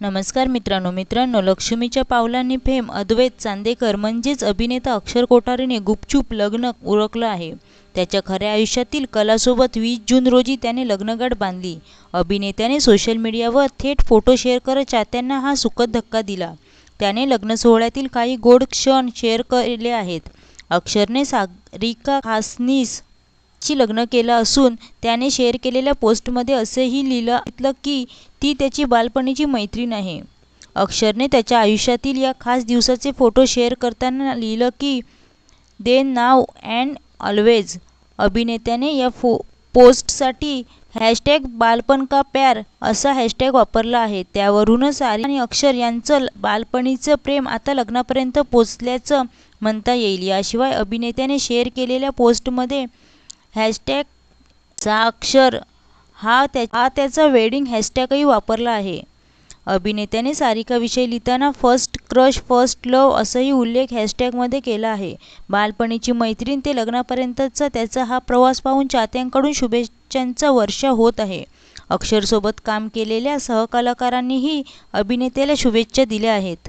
नमस्कार मित्रांनो मित्रांनो लक्ष्मीच्या पावलांनी फेम अद्वैत चांदेकर म्हणजेच अभिनेता अक्षर कोठारीने गुपचूप लग्न उरकलं आहे. त्याच्या खऱ्या आयुष्यातील कलासोबत वीस जून रोजी त्याने लग्नगाठ बांधली. अभिनेत्याने सोशल मीडियावर थेट फोटो शेअर करत चाहत्यांना हा सुखद धक्का दिला. त्याने लग्न सोहळ्यातील काही गोड क्षण शेअर केले आहेत. अक्षरने सागरिका खासनीस ची लग्न केलं असून त्याने शेअर केलेल्या पोस्टमध्ये असेही लिहिलं की ती त्याची बालपणीची मैत्रीण आहे. अक्षरने त्याच्या आयुष्यातील या खास दिवसाचे फोटो शेअर करताना लिहिलं की दे नाव अँड ऑलवेज अभिनेत्याने या फो पोस्टसाठी हॅशटॅग बालपण का प्यार असा हॅशटॅग वापरला आहे. त्यावरूनच आर्य आणि अक्षर यांचं बालपणीचं प्रेम आता लग्नापर्यंत पोचल्याचं म्हणता येईल. याशिवाय अभिनेत्याने शेअर केलेल्या पोस्टमध्ये हॅशटॅग चा अक्षर हा त्या हा त्याचा वेडिंग हॅशटॅगही वापरला आहे. अभिनेत्याने सारिकाविषयी लिहिताना फर्स्ट क्रश फर्स्ट लव असाही उल्लेख हॅशटॅगमध्ये केला आहे. बालपणीची मैत्रीण ते लग्नापर्यंतचा त्याचा हा प्रवास पाहून चाहत्यांकडून शुभेच्छांचा वर्षा होत आहे. अक्षरसोबत काम केलेल्या सहकलाकारांनीही अभिनेत्याला शुभेच्छा दिल्या आहेत.